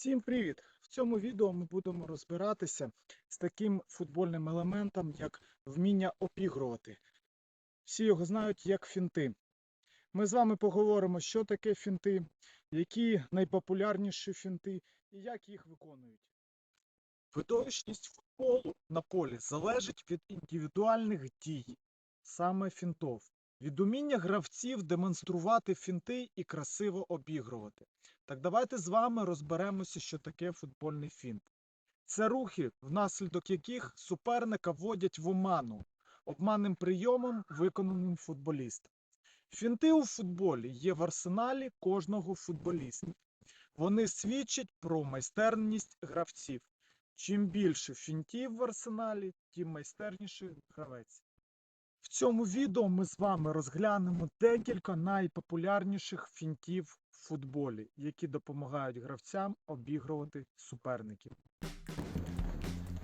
Всім привіт! В цьому відео ми будемо розбиратися з таким футбольним елементом, як вміння обігрувати. Всі його знають як фінти. Ми з вами поговоримо, що таке фінти, які найпопулярніші фінти і як їх виконують. Видовищність футболу на полі залежить від індивідуальних дій, саме фінтов, від уміння гравців демонструвати фінти і красиво обігрувати. Так давайте з вами розберемося, що таке футбольний фінт. Це рухи, внаслідок яких суперника вводять в оману обманним прийомом, виконаним футболістом. Фінти у футболі є в арсеналі кожного футболіста. Вони свідчать про майстерність гравців. Чим більше фінтів в арсеналі, тим майстерніший гравець. В цьому відео ми з вами розглянемо декілька найпопулярніших фінтів футболі, які допомагають гравцям обігрувати суперників.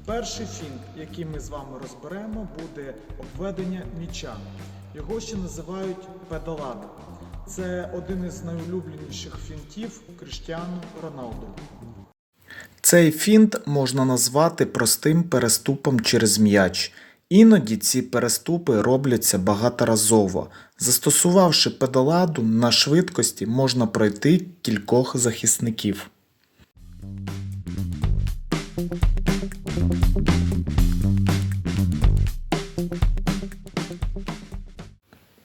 Перший фінт, який ми з вами розберемо, буде обведення м'яча. Його ще називають педалада. Це один із найулюбленіших фінтів Кріштіану Роналду. Цей фінт можна назвати простим переступом через м'яч. Іноді ці переступи робляться багаторазово. Застосувавши педаладу на швидкості, можна пройти кількох захисників.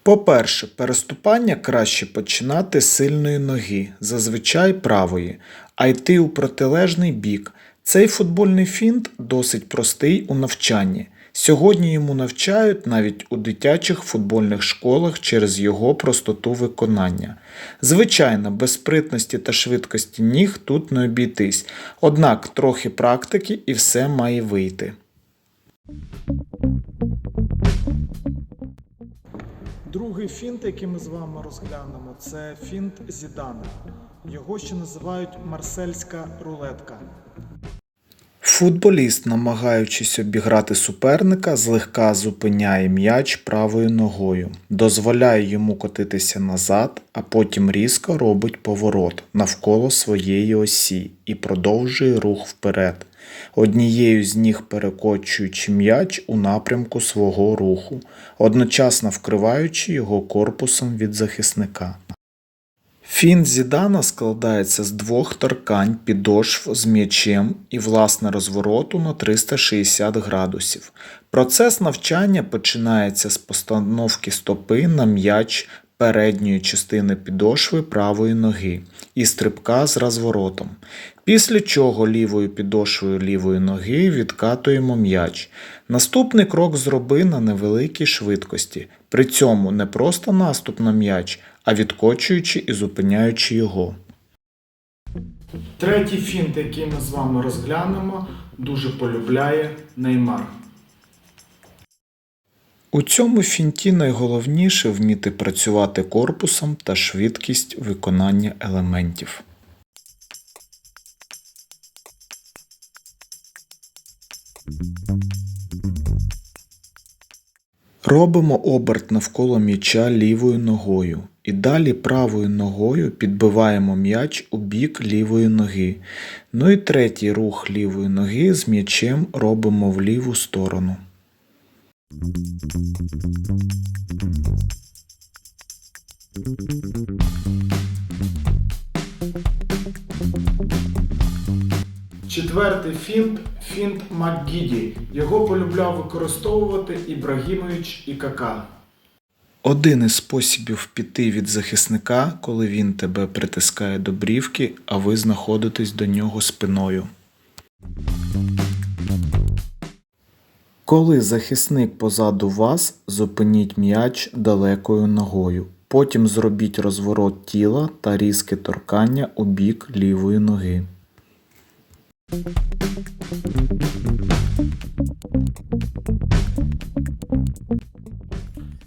По-перше, переступання краще починати з сильної ноги, зазвичай правої, а йти у протилежний бік. Цей футбольний фінт досить простий у навчанні. Сьогодні йому навчають навіть у дитячих футбольних школах через його простоту виконання. Звичайно, без спритності та швидкості ніг тут не обійтись, однак трохи практики і все має вийти. Другий фінт, який ми з вами розглянемо, це фінт Зідана. Його ще називають марсельська рулетка. Футболіст, намагаючись обіграти суперника, злегка зупиняє м'яч правою ногою, дозволяє йому котитися назад, а потім різко робить поворот навколо своєї осі і продовжує рух вперед, однією з ніг перекочуючи м'яч у напрямку свого руху, одночасно вкриваючи його корпусом від захисника. Фінт Зідана складається з двох торкань підошв з м'ячем і власне розвороту на 360 градусів. Процес навчання починається з постановки стопи на м'яч передньої частини підошви правої ноги і стрибка з розворотом. Після чого лівою підошвою лівої ноги відкатуємо м'яч. Наступний крок зроби на невеликій швидкості. При цьому не просто наступ на м'яч, а відкочуючи і зупиняючи його. Третій фінт, який ми з вами розглянемо, дуже полюбляє Неймар. У цьому фінті найголовніше вміти працювати корпусом та швидкість виконання елементів. Робимо оберт навколо м'яча лівою ногою і далі правою ногою підбиваємо м'яч у бік лівої ноги. Ну і третій рух лівої ноги з м'ячем робимо в ліву сторону. Четвертий фінт фінт МакГіді. Його полюбляв використовувати Ібрагімович і Кака. Один із способів піти від захисника, коли він тебе притискає до брівки, а ви знаходитесь до нього спиною. Коли захисник позаду вас, зупиніть м'яч далекою ногою. Потім зробіть розворот тіла та різке торкання у бік лівої ноги.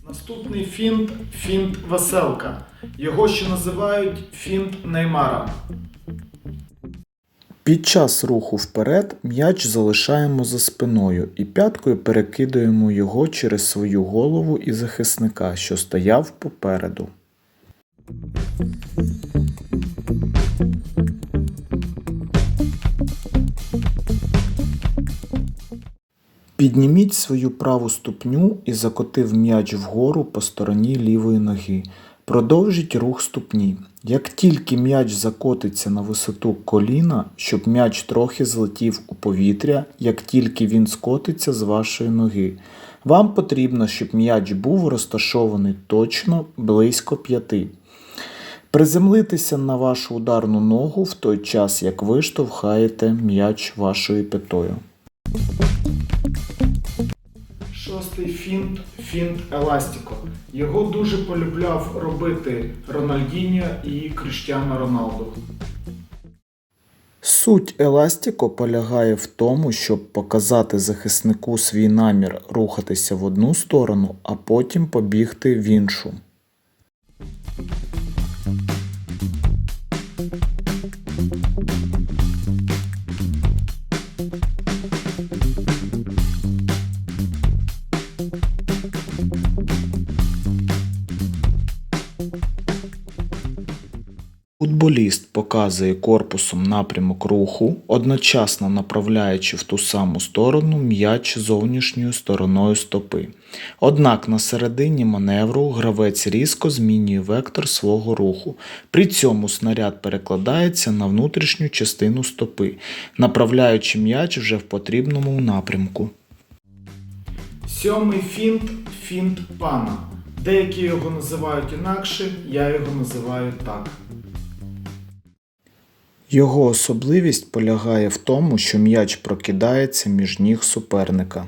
Наступний фінт фінт Веселка. Його ще називають фінт Неймара. Під час руху вперед м'яч залишаємо за спиною і п'яткою перекидуємо його через свою голову і захисника, що стояв попереду. Підніміть свою праву ступню і закотив м'яч вгору по стороні лівої ноги. Продовжіть рух ступні. Як тільки м'яч закотиться на висоту коліна, щоб м'яч трохи злетів у повітря, як тільки він скотиться з вашої ноги. Вам потрібно, щоб м'яч був розташований точно близько п'яти. Приземлитися на вашу ударну ногу в той час, як ви штовхаєте м'яч вашою п'ятою. Шостий фінт фінт еластіко. Його дуже полюбляв робити Рональдіньо і Кріштіано Роналду. Суть еластіко полягає в тому, щоб показати захиснику свій намір рухатися в одну сторону, а потім побігти в іншу. Футболіст показує корпусом напрямок руху, одночасно направляючи в ту саму сторону м'яч зовнішньою стороною стопи. Однак на середині маневру гравець різко змінює вектор свого руху. При цьому снаряд перекладається на внутрішню частину стопи, направляючи м'яч вже в потрібному напрямку. Сьомий фінт фінт пана. Деякі його називають інакше, я його називаю так. Його особливість полягає в тому, що м'яч прокидається між ніг суперника.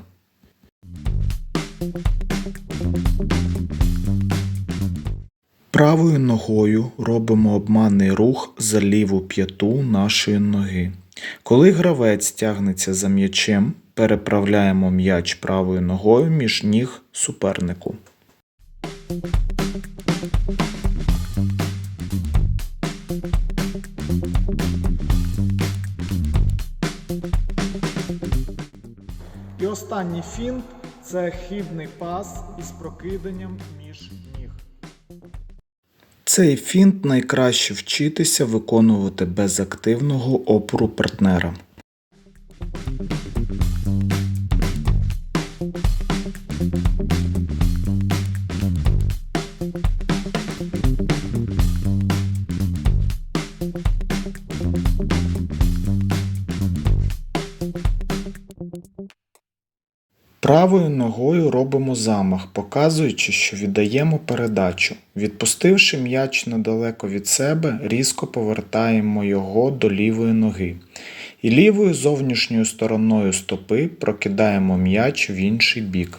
Правою ногою робимо обманний рух за ліву п'яту нашої ноги. Коли гравець тягнеться за м'ячем, переправляємо м'яч правою ногою між ніг супернику. І останній фінт це хибний пас із прокиданням між ніг. Цей фінт найкраще вчитися виконувати без активного опору партнера. Правою ногою робимо замах, показуючи, що віддаємо передачу. Відпустивши м'яч недалеко від себе, різко повертаємо його до лівої ноги. І лівою зовнішньою стороною стопи прокидаємо м'яч в інший бік.